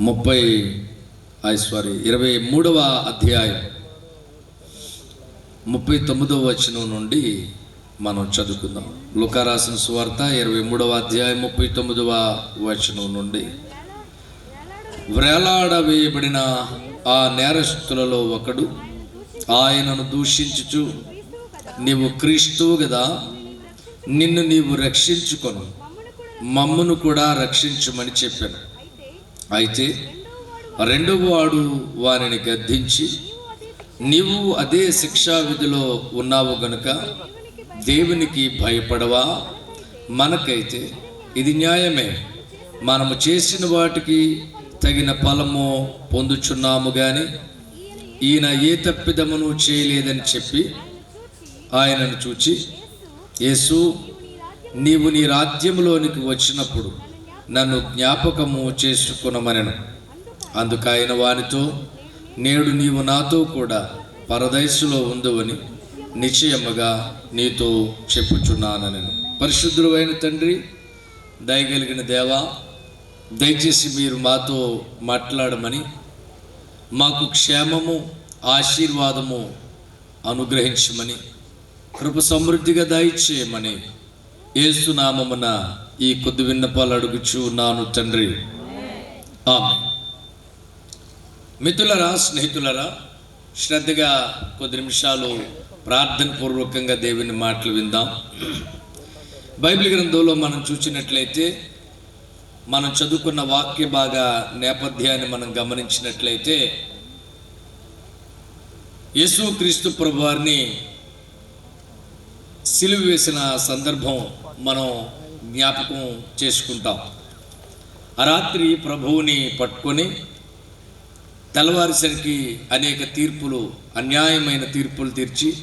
ముప్పై సారీ ఇరవై మూడవ అధ్యాయం. ముప్పై తొమ్మిదవ వచనం నుండి మనం చదువుకుందాం. లుకారాసిన సువార్త ఇరవై మూడవ అధ్యాయం ముప్పై తొమ్మిదవ వచనం నుండి. వేలాడవేయబడిన ఆ నేరస్తులలో ఒకడు ఆయనను దూషించుచు నీవు క్రీస్తువు కదా నిన్ను నీవు రక్షించుకొను. మమ్మను కూడా రక్షించమని చెప్పాను. అయితే రెండవ వాడు వారిని గద్దించి నీవు అదే శిక్షా విధిలో ఉన్నావు గనుక దేవునికి భయపడవా? మనకైతే ఇది న్యాయమే. మనము చేసిన వాటికి తగిన ఫలము పొందుచున్నాము కానీ ఈయన ఏ తప్పిదమును చేయలేదని చెప్పి ఆయనను చూచి యేసు నీవు నీ రాజ్యంలోనికి వచ్చినప్పుడు నన్ను జ్ఞాపకము చేసుకునమనెను. అందుకైన వానితో నేడు నీవు నాతో కూడా పరదయస్సులో ఉందవని నిశ్చయముగా నీతో చెప్పుచున్నానని పరిశుద్ధుడు అయిన తండ్రి దయగలిగిన దేవా దయచేసి మీరు మాతో మాట్లాడమని మాకు క్షేమము ఆశీర్వాదము అనుగ్రహించమని కృప సమృద్ధిగా దయచేయమని ఏసునామమున ఈ కొద్ది విన్నపాలు అడుగుచు నాను తండ్రి. ఆమె మిత్రులరా స్నేహితులరా శ్రద్ధగా కొద్ది నిమిషాలు ప్రార్థన పూర్వకంగా దేవుని మాటలు విందాం. బైబిల్ గ్రంథంలో మనం చూసినట్లయితే మనం చదువుకున్న వాక్య భాగ నేపథ్యాన్ని మనం గమనించినట్లయితే యేసు క్రీస్తు ప్రభువారిని సిలువ వేసిన సందర్భం మనం జ్ఞాపకం చేసుకుంటాం. ఆ రాత్రి ప్రభువుని పట్టుకొని తెల్లవారిసరికి అనేక తీర్పులు అన్యాయమైన తీర్పులు తీర్చి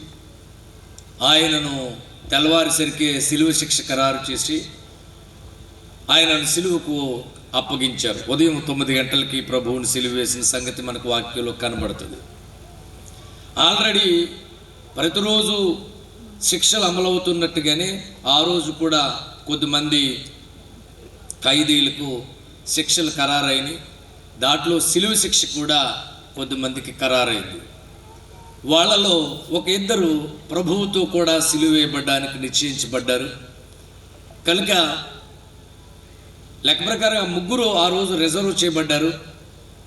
ఆయనను తెల్లవారిసరికే సిలువ శిక్ష ఖరారు చేసి ఆయనను సిలువకు అప్పగించారు. ఉదయం తొమ్మిది గంటలకి ప్రభువుని సిలువ వేసిన సంగతి మనకు వాక్యంలో కనబడుతుంది. ఆల్రెడీ ప్రతిరోజు శిక్షలు అమలవుతున్నట్టుగానే ఆ రోజు కూడా కొద్దిమంది ఖైదీలకు శిక్షలు ఖరారైనవి దాంట్లో సిలువ శిక్ష కూడా కొద్దిమందికి ఖరారైంది. వాళ్ళలో ఒక ఇద్దరు ప్రభువుతో కూడా సిలువ వేయబడ్డానికి నిశ్చయించబడ్డారు. కనుక లెక్క ప్రకారం ముగ్గురు ఆ రోజు రిజర్వ్ చేయబడ్డారు.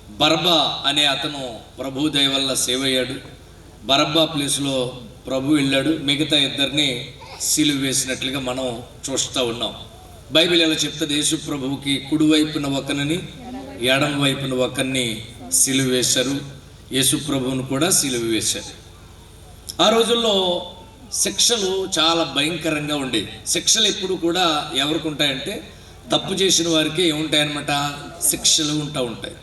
బర్బా అనే అతను ప్రభు దయ వల్ల సేవ్ అయ్యాడు బరబ్బా ప్లేస్లో ప్రభు వెళ్ళాడు. మిగతా ఇద్దరిని సిలువ వేసినట్లుగా మనం చూస్తూ ఉన్నాం. బైబిల్ ఎలా చెప్తుంది? యేసు ప్రభువుకి కుడివైపున ఒకరిని ఎడం వైపున ఒకరిని సిలువ వేశారు. యేసు ప్రభువును కూడా సిలువ వేశారు. ఆ రోజుల్లో శిక్షలు చాలా భయంకరంగా ఉండేవి. శిక్షలు ఎప్పుడు కూడా ఎవరికి ఉంటాయంటే తప్పు చేసిన వారికి ఏముంటాయన్నమాట? శిక్షలు ఉంటా ఉంటాయి.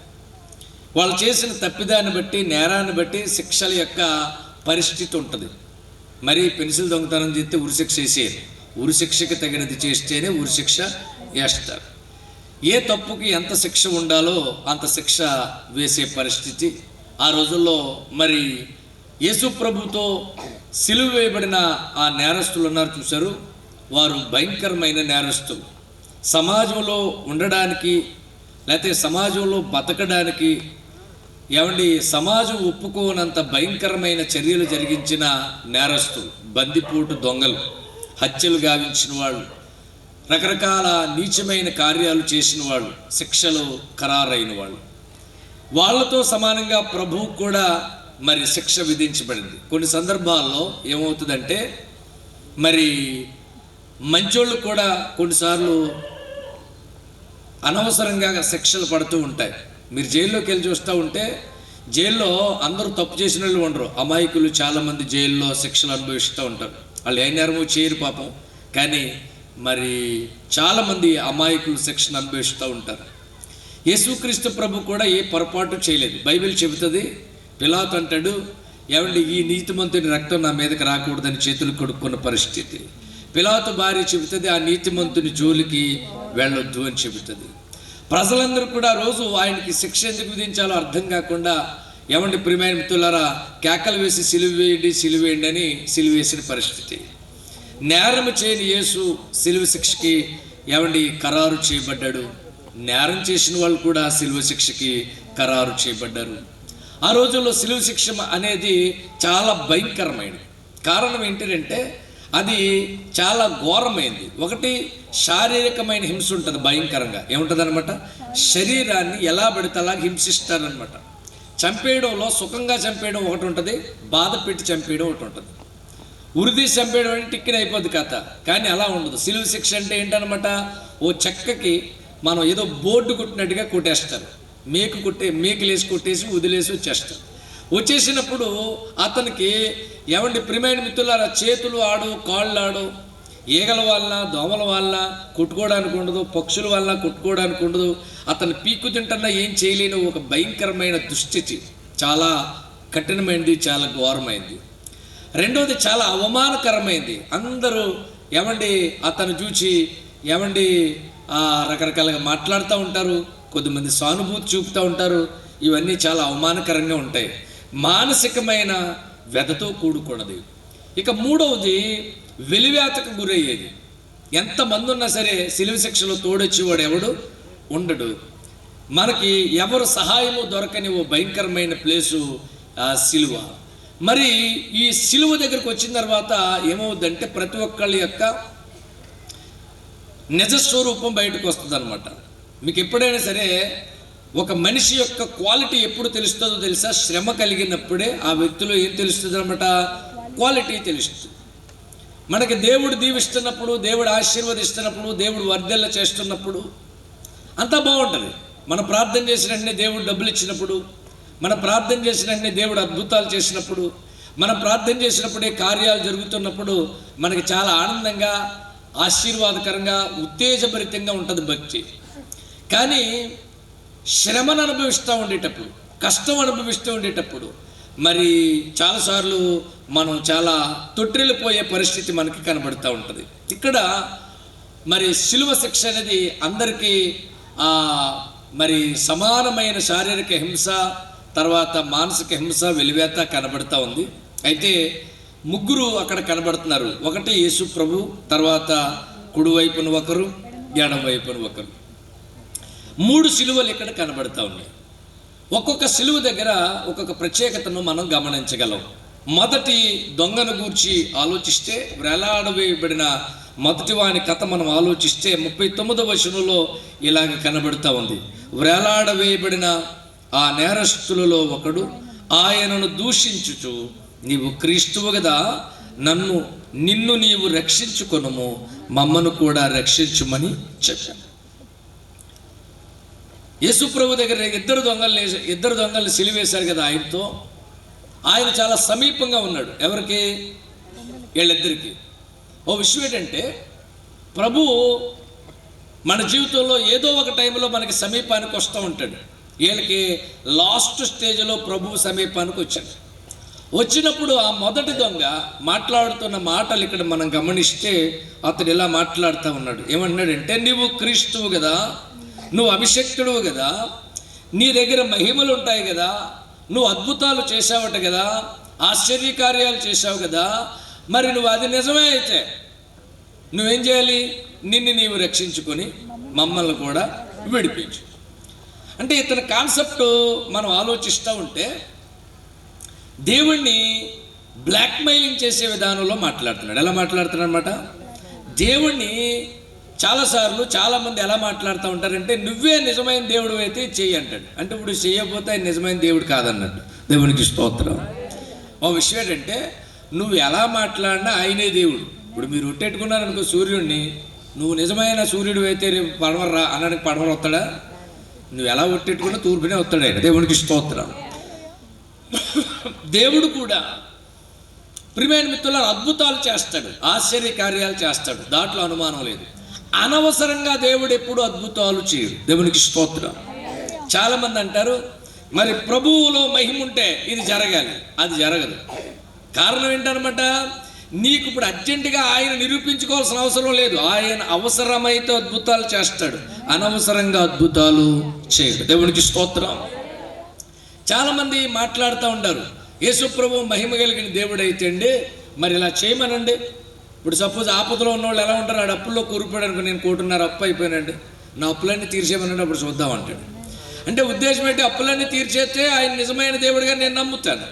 వాళ్ళు చేసిన తప్పిదాన్ని బట్టి నేరాన్ని బట్టి శిక్షల యొక్క పరిస్థితి ఉంటుంది. మరి పెన్సిల్ దొంగతనం చేస్తే ఉరిశిక్ష వేసేయాలి. ఉరిశిక్షకి తగినది చేస్తేనే ఉరిశిక్ష వేస్తారు. ఏ తప్పుకి ఎంత శిక్ష ఉండాలో అంత శిక్ష వేసే పరిస్థితి. ఆ రోజుల్లో మరి యేసు ప్రభుతో సిలువ వేయబడిన ఆ నేరస్తులు ఉన్నారు చూశారు. వారు భయంకరమైన నేరస్తులు. సమాజంలో ఉండడానికి లేకపోతే సమాజంలో బతకడానికి ఏమండి సమాజం ఒప్పుకోనంత భయంకరమైన చర్యలు జరిగించిన నేరస్తులు బందిపోటు దొంగలు హత్యలు గావించిన వాళ్ళు రకరకాల నీచమైన కార్యాలు చేసిన వాళ్ళు శిక్షలు ఖరారైన వాళ్ళు. వాళ్ళతో సమానంగా ప్రభువు కూడా మరి శిక్ష విధించబడింది. కొన్ని సందర్భాల్లో ఏమవుతుందంటే మరి మంచోళ్ళు కూడా కొన్నిసార్లు అనవసరంగా శిక్షలు పడుతూ ఉంటాయి. మీరు జైల్లోకి వెళ్ళి చూస్తూ ఉంటే జైల్లో అందరూ తప్పు చేసిన వాళ్ళు ఉండరు. అమాయకులు చాలామంది జైల్లో శిక్షలు అనుభవిస్తూ ఉంటారు. వాళ్ళు ఏ నేరమో చేయరు పాపం. కానీ మరి చాలామంది అమాయకులు శిక్షను అనుభవిస్తూ ఉంటారు. యేసుక్రీస్తు ప్రభు కూడా ఏ పొరపాటు చేయలేదు. బైబిల్ చెబుతుంది పిలాత్ అంటాడు ఏమండి ఈ నీతిమంతుని రక్తం నా మీదకి రాకూడదని చేతులు కొడుక్కున్న పరిస్థితి. పిలాతు భార్య చెబుతుంది ఆ నీతిమంతుని జోలికి వెళ్ళొద్దు అని చెబుతుంది. ప్రజలందరూ కూడా రోజు ఆయనకి శిక్ష ఎందుకు విధించాలో అర్థం కాకుండా ఏమండి ప్రియమైన మిత్రులారా కేకలు వేసి సిలువ వేయండి సిలువ వేయండి అని సిలువేసిన పరిస్థితి. నేరము చేయని యేసు సిలువ శిక్షకి ఏమండి ఖరారు చేయబడ్డాడు? నేరం చేసిన వాళ్ళు కూడా సిలువ శిక్షకి ఖరారు చేయబడ్డారు. ఆ రోజుల్లో సిలువ శిక్ష అనేది చాలా భయంకరమైనది. కారణం ఏంటంటే అది చాలా ఘోరమైంది. ఒకటి శారీరకమైన హింస ఉంటుంది భయంకరంగా. ఏముంటుంది అనమాట శరీరాన్ని ఎలా పడితే అలా హింసిస్తారనమాట చంపేయడంలో సుఖంగా చంపేయడం ఒకటి ఉంటుంది బాధ పెట్టి చంపేయడం ఒకటి ఉంటుంది ఉరిది చంపేయడం అంటే టిక్కిన అయిపోద్ది కథ. కానీ అలా ఉండదు. సిలువ శిక్ష అంటే ఏంటనమాట ఓ చెక్కకి మనం ఏదో బోర్డు కుట్టినట్టుగా కొట్టేస్తారు. మేకు కుట్టే మేకలేసి కుట్టేసి కొట్టేసి వదిలేసి వచ్చేస్తారు. వచ్చేసినప్పుడు అతనికి ఏమండి ప్రిమైన మిత్రులారా చేతులు ఆడు కాళ్ళు ఆడు. ఈగల వల్ల దోమల వల్ల కొట్టుకోవడానికి ఉండదు పక్షుల వల్ల కొట్టుకోవడానికి ఉండదు. అతను పీక్కు తింటున్నా ఏం చేయలేని ఒక భయంకరమైన దుస్థితి. చాలా కఠినమైనది చాలా ఘోరమైంది. రెండోది చాలా అవమానకరమైంది. అందరూ ఏమండి అతను చూచి ఏమండి రకరకాలుగా మాట్లాడుతూ ఉంటారు కొద్దిమంది సానుభూతి చూపుతూ ఉంటారు. ఇవన్నీ చాలా అవమానకరంగా ఉంటాయి. మానసికమైన వ్యధతో కూడుకున్నది. ఇక మూడవది వెలివేతకు గురయ్యేది. ఎంతమంది ఉన్నా సరే సిలువ శిక్షలో తోడొచ్చేవాడు ఎవడు? ఉండడు. మనకి ఎవరు సహాయము దొరకని ఓ భయంకరమైన ప్లేసు ఆ సిలువ. మరి ఈ సిలువ దగ్గరకు వచ్చిన తర్వాత ఏమవుద్దంటే ప్రతి ఒక్కళ్ళ యొక్క నిజ స్వరూపం బయటకు వస్తుంది అనమాట మీకు ఎప్పుడైనా సరే ఒక మనిషి యొక్క క్వాలిటీ ఎప్పుడు తెలుస్తుందో తెలుసా? శ్రమ కలిగినప్పుడే ఆ వ్యక్తిలో ఏం తెలుస్తుంది అనమాట క్వాలిటీ తెలుస్తుంది. మనకి దేవుడు దీవిస్తున్నప్పుడు దేవుడు ఆశీర్వదిస్తున్నప్పుడు దేవుడు వర్ధెల్ల చేస్తున్నప్పుడు అంతా బాగుంటుంది. మనం ప్రార్థన చేసిన దేవుడు డబ్బులు ఇచ్చినప్పుడు మనం ప్రార్థన చేసిన దేవుడు అద్భుతాలు చేసినప్పుడు మనం ప్రార్థన చేసినప్పుడే కార్యాలు జరుగుతున్నప్పుడు మనకి చాలా ఆనందంగా ఆశీర్వాదకరంగా ఉత్తేజభరితంగా ఉంటుంది భక్తి. కానీ శ్రమను అనుభవిస్తూ ఉండేటప్పుడు కష్టం అనుభవిస్తూ ఉండేటప్పుడు మరి చాలాసార్లు మనం చాలా తొట్టిల్లిపోయే పరిస్థితి మనకి కనబడుతూ ఉంటుంది. ఇక్కడ మరి శిలువ శిక్ష అనేది అందరికీ మరి సమానమైన శారీరక హింస తర్వాత మానసిక హింస వెలివేత కనబడుతూ ఉంది. అయితే ముగ్గురు అక్కడ కనబడుతున్నారు. ఒకటి యేసు ప్రభు తర్వాత కుడివైపున ఒకరు ఎడం వైపున ఒకరు. మూడు సిలువలు ఇక్కడ కనబడతా ఉన్నాయి. ఒక్కొక్క సిలువ దగ్గర ఒక్కొక్క ప్రత్యేకతను మనం గమనించగలం. మొదటి దొంగను గూర్చి ఆలోచిస్తే వేలాడవేయబడిన మొదటి వాని కథ మనం ఆలోచిస్తే ముప్పై తొమ్మిదవ శనులో ఇలాగ కనబడుతూ ఉంది. వేలాడవేయబడిన ఆ నేరస్తులలో ఒకడు ఆయనను దూషించుచు నీవు క్రీస్తువు కదా నన్ను నిన్ను నీవు రక్షించుకొనుము మమ్మను కూడా రక్షించుమని చెప్పాను యేసు ప్రభు దగ్గర ఇద్దరు దొంగల్ని ఇద్దరు దొంగల్ని సిలివేశారు కదా ఆయనతో. ఆయన చాలా సమీపంగా ఉన్నాడు. ఎవరికి? వీళ్ళిద్దరికి. ఓ విషయం ఏంటంటే ప్రభు మన జీవితంలో ఏదో ఒక టైంలో మనకి సమీపానికి వస్తూ ఉంటాడు. వీళ్ళకి లాస్ట్ స్టేజ్లో ప్రభు సమీపానికి వచ్చాడు. వచ్చినప్పుడు ఆ మొదటి దొంగ మాట్లాడుతున్న మాటలు ఇక్కడ మనం గమనిస్తే అతడు ఇలా మాట్లాడుతూ ఉన్నాడు. ఏమన్నాడంటే నీవు క్రీస్తువు కదా నువ్వు అభిషక్తుడు కదా. నీ దగ్గర మహిమలు ఉంటాయి కదా. నువ్వు అద్భుతాలు చేసావట కదా. ఆశ్చర్యకార్యాలు చేసావు కదా. మరి నువ్వు అది నిజమే అయితే నువ్వేం చేయాలి? నిన్ను నీవు రక్షించుకొని మమ్మల్ని కూడా విడిపించు. అంటే ఇతని కాన్సెప్ట్ మనం ఆలోచిస్తూ ఉంటే దేవుణ్ణి బ్లాక్మెయిలింగ్ చేసే విధానంలో మాట్లాడుతున్నాడు. ఎలా మాట్లాడుతున్నాడు అనమాట దేవుణ్ణి చాలాసార్లు చాలామంది ఎలా మాట్లాడుతూ ఉంటారంటే నువ్వే నిజమైన దేవుడు అయితే చెయ్యి అంటాడు. అంటే ఇప్పుడు చేయకపోతే ఆయన నిజమైన దేవుడు కాదన్నట్టు. దేవునికి స్తోత్రం. ఓ విషయం ఏంటంటే నువ్వు ఎలా మాట్లాడినా ఆయనే దేవుడు. ఇప్పుడు మీరు ఉట్టెట్టుకున్నారనుకో సూర్యుడిని నువ్వు నిజమైన సూర్యుడు అయితే రేపు పడవర రా అనడానికి పడవర వస్తాడా? నువ్వు ఎలా ఒట్టెట్టుకున్నా తూర్పునే వస్తాడు ఆయన. దేవునికి స్తోత్రం. దేవుడు కూడా ప్రియమైన మిత్రుల అద్భుతాలు చేస్తాడు. ఆశ్చర్య కార్యాలు చేస్తాడు. దాంట్లో అనుమానం లేదు. అనవసరంగా దేవుడు ఎప్పుడు అద్భుతాలు చేయడు. దేవునికి స్తోత్రం. చాలామంది అంటారు మరి ప్రభువులో మహిముంటే ఇది జరగాలి. అది జరగదు. కారణం ఏంటనమాట? నీకు ఇప్పుడు అర్జెంటుగా ఆయన నిరూపించుకోవాల్సిన అవసరం లేదు. ఆయన అవసరమైతే అద్భుతాలు చేస్తాడు. అనవసరంగా అద్భుతాలు చేయడు. దేవునికి స్తోత్రం. చాలామంది మాట్లాడుతూ ఉంటారు యేసుప్రభు మహిమ కలిగిన దేవుడు అయితే అండి మరి ఇలా చేయమనండి. ఇప్పుడు సపోజ్ ఆపదలో ఉన్న వాళ్ళు ఎలా ఉంటారు? ఆ అప్పుల్లో కూరుకుపోయాడు అనుకో నేను కోటున్నర అప్పు అయిపోయానండి నా అప్పులన్నీ తీర్చేయమన్నాడు అప్పుడు చూద్దాం అంటాడు అంటే ఉద్దేశం ఏంటి? అప్పులన్నీ తీర్చేస్తే ఆయన నిజమైన దేవుడిగా నేను నమ్ముతాను.